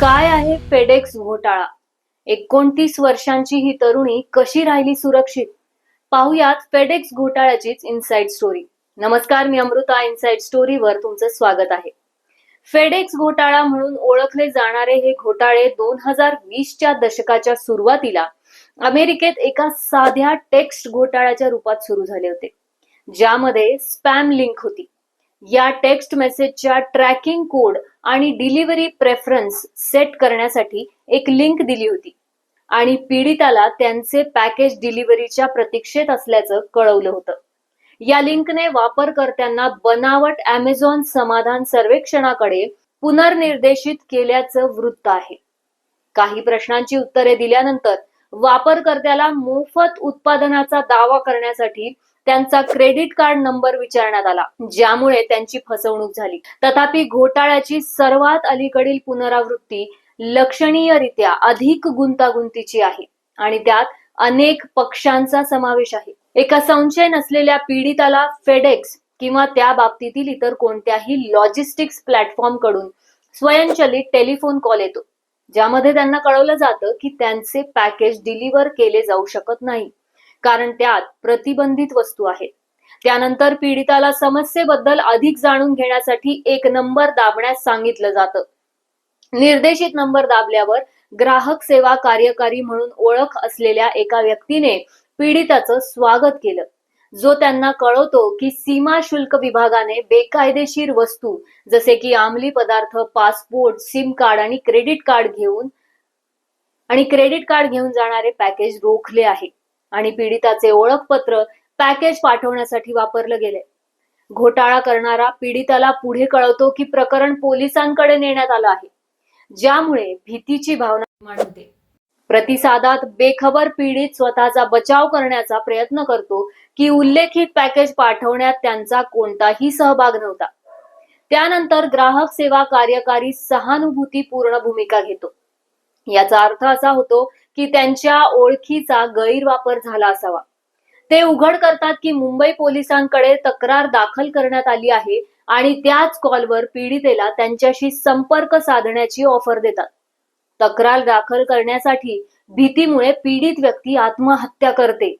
काय आहे फेडेक्स घोटाळा? एकोणतीस वर्षांची ही तरुणी कशी राहिली सुरक्षित? पाहुयात फेडेक्स घोटाळ्याचीच इनसाइड स्टोरी नमस्कार मी अमृता. इनसाइड स्टोरीवर तुमचं स्वागत आहे. फेडेक्स घोटाळा म्हणून ओळखले जाणारे हे घोटाळे दोन हजार वीसच्या दशकाच्या सुरुवातीला अमेरिकेत एका साध्या टेक्स्ट घोटाळ्याच्या रूपात सुरू झाले होते ज्यामध्ये स्पॅम लिंक होती. या टेक्स्ट मेसेजच्या ट्रॅकिंग कोड आणि डिलिव्हरी प्रेफरन्स सेट करण्यासाठी एक लिंक दिली होती. आणि पीडिताला त्यांचे पॅकेज डिलिव्हरीच्या प्रतीक्षेत असल्याचं कळवलं होतं. या लिंकने वापरकर्त्यांना बनावट अमेझॉन समाधान सर्वेक्षणाकडे पुनर्निर्देशित केल्याचं वृत्त आहे. काही प्रश्नांची उत्तरे दिल्यानंतर वापरकर्त्याला मोफत उत्पादनाचा दावा करण्यासाठी त्यांचा क्रेडिट कार्ड नंबर विचारण्यात आला ज्यामुळे त्यांची फसवणूक झाली. तथापि घोटाळ्याची सर्वात अलीकडील पुनरावृत्ती लक्षणीयरित्या अधिक गुंतागुंतीची आहे आणि त्यात अनेक पक्षांचा समावेश आहे. एका संशय नसलेल्या पीडिताला फेडेक्स किंवा त्या बाबतीतील इतर कोणत्याही लॉजिस्टिक्स प्लॅटफॉर्मकडून स्वयंचलित टेलिफोन कॉल येतो ज्यामध्ये त्यांना कळवलं जातं की त्यांचे पॅकेज डिलिव्हर केले जाऊ शकत नाही. कारण त्यात प्रतिबंधित वस्तू आहेत. त्यानंतर पीडिताला समस्येबद्दल अधिक जाणून घेण्यासाठी एक नंबर दाबण्यास सांगितलं जातं. निर्देशित नंबर दाबल्यावर ग्राहक सेवा कार्यकारी म्हणून ओळख असलेल्या एका व्यक्तीने पीडिताचं स्वागत केलं. जो त्यांना कळवतो की सीमा शुल्क विभागाने बेकायदेशीर वस्तू जसे की अंमली पदार्थ पासपोर्ट सिम कार्ड आणि क्रेडिट कार्ड घेऊन आणि क्रेडिट कार्ड घेऊन जाणारे पॅकेज रोखले आहे. आणि पीडिताचे ओळखपत्र पॅकेज पाठवण्यासाठी वापरलं गेले. घोटाळा करणारा पीडिताला पुढे कळवतो की प्रकरण पोलिसांकडे नेण्यात आलं आहे. ज्यामुळे भीतीची भावना निर्माण होते. प्रतिसादात बेखबर पीडित स्वतःचा बचाव करण्याचा प्रयत्न करतो की उल्लेखित पॅकेज पाठवण्यात त्यांचा कोणताही सहभाग नव्हता. त्यानंतर ग्राहक सेवा कार्यकारी सहानुभूतीपूर्ण भूमिका घेतो. याचा अर्थ असा होतो की त्यांच्या ओळखीचा गैरवापर झाला असावा. ते उघड करतात की मुंबई पोलिसांकडे तक्रार दाखल करण्यात आली आहे आणि त्याच कॉलवर पीडितेला त्यांच्याशी संपर्क साधण्याची ऑफर देतात. तक्रार दाखल करण्यासाठी भीतीमुळे पीडित व्यक्ती आत्महत्या करते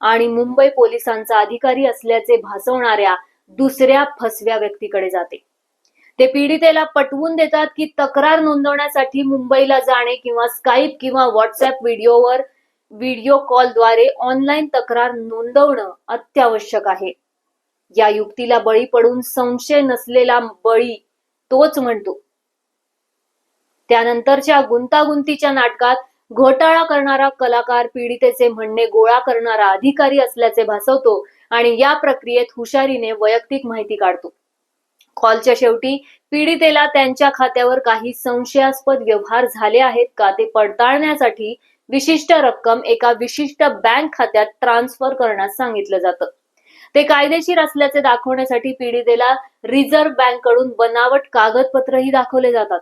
आणि मुंबई पोलिसांचा अधिकारी असल्याचे भासवणाऱ्या दुसऱ्या फसव्या व्यक्तीकडे जाते. ते पीडितेला पटवून देतात की तक्रार नोंदवण्यासाठी मुंबईला जाणे किंवा स्काईप किंवा व्हॉट्सअप व्हिडिओवर व्हिडिओ कॉलद्वारे ऑनलाईन तक्रार नोंदवणं अत्यावश्यक आहे. या युक्तीला बळी पडून संशय नसलेला बळी तोच म्हणतो. त्यानंतरच्या गुंतागुंतीच्या नाटकात घोटाळा करणारा कलाकार पीडितेचे म्हणणे गोळा करणारा अधिकारी असल्याचे भासवतो आणि या प्रक्रियेत हुशारीने वैयक्तिक माहिती काढतो. कॉलच्या शेवटी पीडितेला त्यांच्या खात्यावर काही संशयास्पद व्यवहार झाले आहेत का ते पडताळण्यासाठी विशिष्ट रक्कम एका विशिष्ट बँक खात्यात ट्रान्सफर करण्यास सांगितलं जातं. ते कायदेशीर असल्याचे दाखवण्यासाठी पीडितेला रिझर्व्ह बँककडून बनावट कागदपत्रही दाखवले जातात.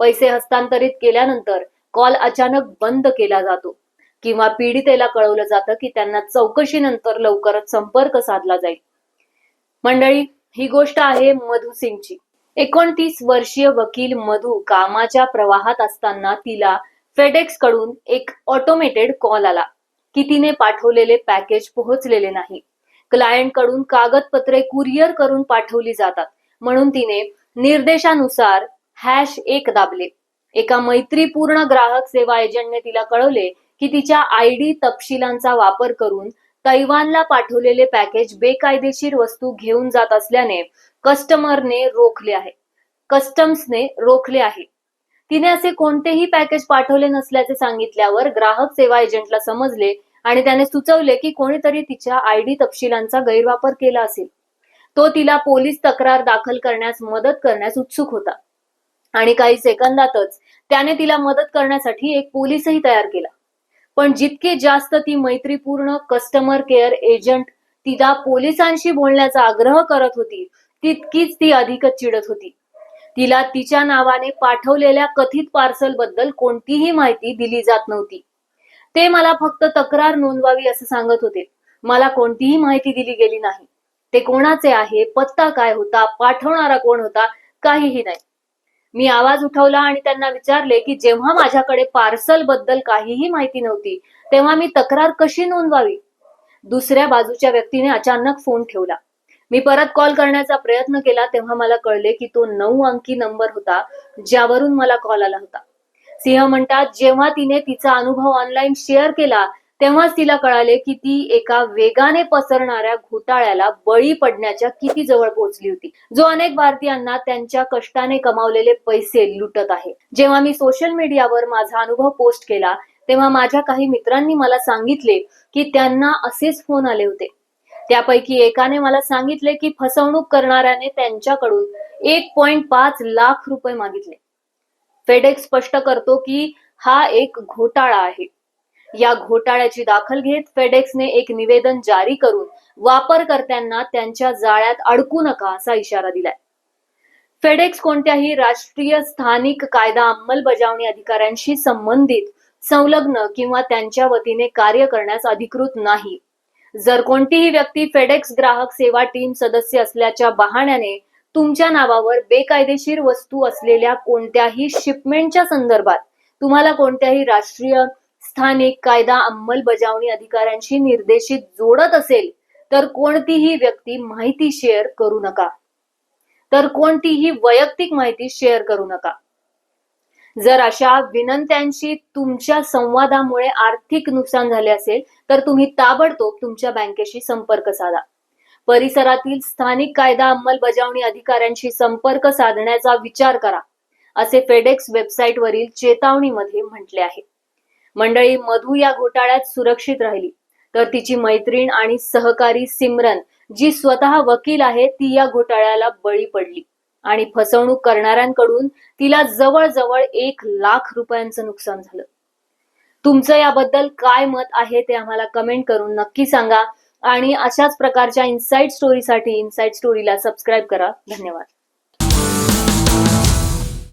पैसे हस्तांतरित केल्यानंतर कॉल अचानक बंद केला जातो किंवा पीडितेला कळवलं जातं की त्यांना चौकशीनंतर लवकरच संपर्क साधला जाईल. मंडळी ही गोष्ट आहे मधु सिंगची. एकोणतीस वर्षीय वकील मधु कामाच्या प्रवाहात असताना तिला फेडेक्सकडून एक ऑटोमेटेड कॉल आला की तिने पाठवलेले पॅकेज पोहोचलेले नाही. क्लायंटकडून कागदपत्रे कुरिअर करून पाठवली जातात म्हणून तिने निर्देशानुसार हॅश एक दाबले. एका मैत्रीपूर्ण ग्राहक सेवा एजंटने तिला कळवले की तिच्या आय डी तपशिलांचा वापर करून तैवानला पाठवलेले पॅकेज बेकायदेशीर वस्तू घेऊन जात असल्याने कस्टमरने रोखले आहे. कस्टम्सने रोखले आहे. तिने असे कोणतेही पॅकेज पाठवले नसल्याचे सांगितल्यावर ग्राहक सेवा एजंटला समजले आणि त्याने सुचवले की कोणीतरी तिच्या आय डी तपशिलांचा गैरवापर केला असेल. तो तिला पोलीस तक्रार दाखल करण्यास मदत करण्यास उत्सुक होता आणि काही सेकंदातच त्याने तिला मदत करण्यासाठी एक पोलीसही तयार केला. पण जितके जास्त ती मैत्रीपूर्ण कस्टमर केअर एजंट तिला पोलिसांशी बोलण्याचा आग्रह करत होती तितकीच ती अधिकच चिडत होती. तिला तिच्या नावाने पाठवलेल्या कथित पार्सलबद्दल कोणतीही माहिती दिली जात नव्हती. ते मला फक्त तक्रार नोंदवावी असं सांगत होते. मला कोणतीही माहिती दिली गेली नाही. ते कोणाचे आहे पत्ता काय होता पाठवणारा कोण होता काहीही नाही. मी आवाज उठवला आणि त्यांना विचारले की जेव्हा माझ्याकडे पार्सलबद्दल काहीही माहिती नव्हती तेव्हा मी तक्रार कशी नोंदवावी? दुसऱ्या बाजूच्या व्यक्तीने अचानक फोन ठेवला. मी परत कॉल करण्याचा प्रयत्न केला तेव्हा मला कळले की तो नऊ अंकी नंबर होता ज्यावरून मला कॉल आला होता. सिंह म्हणतात जेव्हा तिने तिचा अनुभव ऑनलाईन शेअर केला तेव्हाच तिला कळाले की ती एका वेगाने पसरणाऱ्या घोटाळ्याला बळी पडण्याच्या किती जवळ पोहोचली होती. जो अनेक भारतीयांना त्यांच्या कष्टाने कमावलेले पैसे लुटत आहे. जेव्हा मी सोशल मीडियावर माझा अनुभव पोस्ट केला तेव्हा माझ्या काही मित्रांनी मला सांगितले की त्यांना असेच फोन आले होते. त्यापैकी एकाने मला सांगितले की फसवणूक करणाऱ्याने त्यांच्याकडून एक पॉइंट पाच लाख रुपये मागितले. फेडेक्स स्पष्ट करतो की हा एक घोटाळा आहे. या घोटाळ्याची दाखल घेत फेडेक्सने एक निवेदन जारी करून वापरकर्त्यांना त्यांच्या जाळ्यात अडकू नका असा इशारा दिलाय. फेडेक्स कोणत्याही राष्ट्रीय स्थानिक कायदा अंमलबजावणी अधिकाऱ्यांशी संबंधित संलग्न किंवा त्यांच्या वतीने कार्य करण्यास अधिकृत नाही. जर कोणतीही व्यक्ती फेडेक्स ग्राहक सेवा टीम सदस्य असल्याच्या बहाण्याने तुमच्या नावावर बेकायदेशीर वस्तू असलेल्या कोणत्याही शिपमेंटच्या संदर्भात तुम्हाला कोणत्याही राष्ट्रीय स्थानिक कायदा अंमलबजावणी अधिकाऱ्यांशी निर्देशित जोडत असेल तर कोणतीही व्यक्ती माहिती शेअर करू नका. तर कोणतीही वैयक्तिक माहिती शेअर करू नका. जर अशा विनंत्यांशी तुमच्या संवादामुळे आर्थिक नुकसान झाले असेल तर तुम्ही ताबडतोब तुमच्या बँकेशी संपर्क साधा. परिसरातील स्थानिक कायदा अंमलबजावणी अधिकाऱ्यांशी संपर्क साधण्याचा विचार करा असे फेडेक्स वेबसाईटवरील चेतावणीमध्ये म्हटले आहे. मंडळी मधू या घोटाळ्यात सुरक्षित राहिली. तर तिची मैत्रीण आणि सहकारी सिमरन जी स्वतः वकील आहे ती या घोटाळ्याला बळी पडली. आणि फसवणूक करणाऱ्यांकडून तिला जवळजवळ एक लाख रुपयांचं नुकसान झालं. तुमचं याबद्दल काय मत आहे ते आम्हाला कमेंट करून नक्की सांगा. आणि अशाच प्रकारच्या इन्साईट स्टोरीसाठी इन्साईट स्टोरीला सबस्क्राईब करा. धन्यवाद.